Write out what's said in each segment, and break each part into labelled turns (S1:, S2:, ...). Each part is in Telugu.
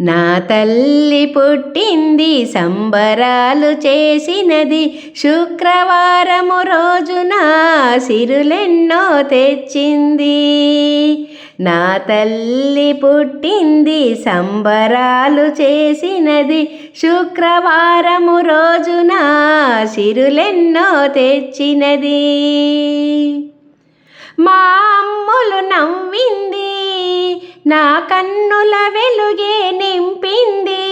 S1: నా తల్లి పుట్టింది సంబరాలు చేసినది శుక్రవారము రోజున సిరులెన్నో తెచ్చింది. నా తల్లి పుట్టింది సంబరాలు చేసినది శుక్రవారము రోజున సిరులెన్నో తెచ్చినది. మా అమ్ములు నవ్వింది నా కన్నుల వెలుగే నింపింది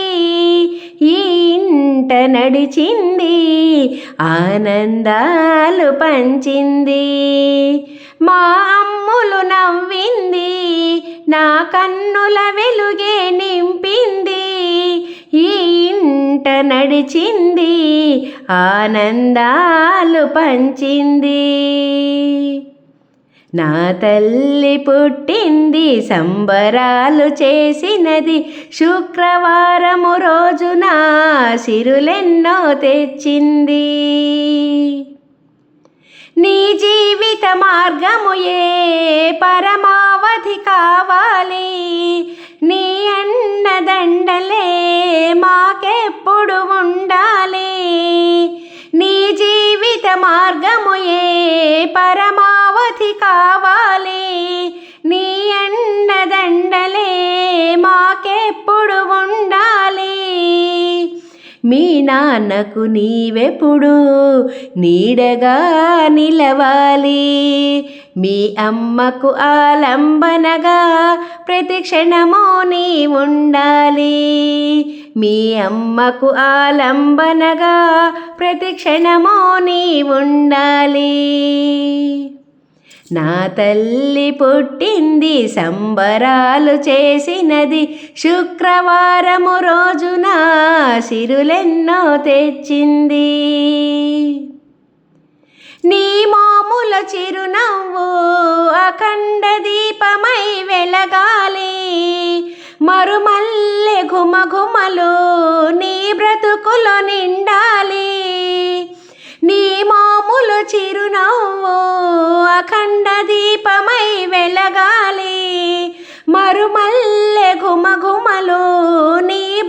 S1: ఈ ఇంట నడిచింది ఆనందాలు పంచింది. మా అమ్ములు నవ్వింది నా కన్నుల వెలుగే నింపింది ఈ ఇంట నడిచింది ఆనందాలు పంచింది. నా తల్లి పుట్టింది సంబరాలు చేసినది శుక్రవారము రోజున సిరులెన్నో తెచ్చింది. నీ జీవిత మార్గము ఏ పరమావధి కావాలి? నీ అన్నదండలే మాకెప్పుడు ఉండాలి? నీ జీవిత మార్గము ఏ అవధి కావాలి. నీ అన్నదండలే మాకెప్పుడు ఉండాలి. మీ నాన్నకు నీవెప్పుడు నీడగా నిలవాలి. మీ అమ్మకు ఆలంబనగా ప్రతి క్షణము నీ ఉండాలి మీ అమ్మకు ఆలంబనగా ప్రతి క్షణము నీ ఉండాలి నా తల్లి పుట్టింది సంబరాలు చేసినది శుక్రవారము రోజున సిరులెన్నో తెచ్చింది. నీ మోముల చిరునవ్వు అఖండ దీపమై వెలగాలి. మరుమల్లె ఘుమఘుమలు నీ బ్రతుకులో నిండాలి.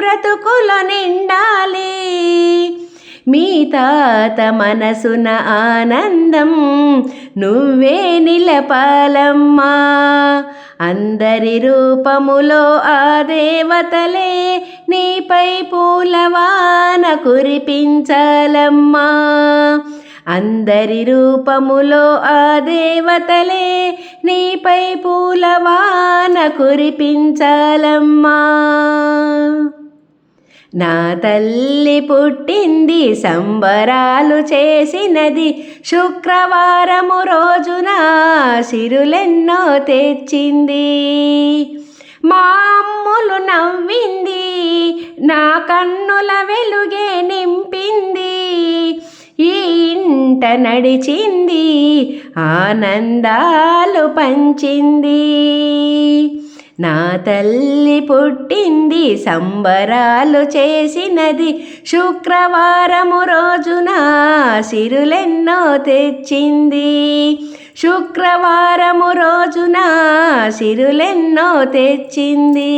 S1: బ్రతుకులో నిండాలి. మీ తాత మనసున ఆనందం నువ్వే నిలపాలమ్మా. అందరి రూపములో ఆ దేవతలే నీపై పూలవాన కురిపించాలమ్మా. అందరి రూపములో ఆ దేవతలే నీపై పూలవాన కురిపించాలమ్మా. నా తల్లి పుట్టింది సంబరాలు చేసినది శుక్రవారము రోజున సిరులెన్నో తెచ్చింది. మా అమ్ములు నవ్వింది నా కన్నుల వెలుగే నింపింది. ఈ ఇంట నడిచింది ఆనందాలు పంచింది. నా తల్లి పుట్టింది సంబరాలు చేసినది శుక్రవారము రోజున సిరులెన్నో తెచ్చింది. శుక్రవారము రోజున సిరులెన్నో తెచ్చింది.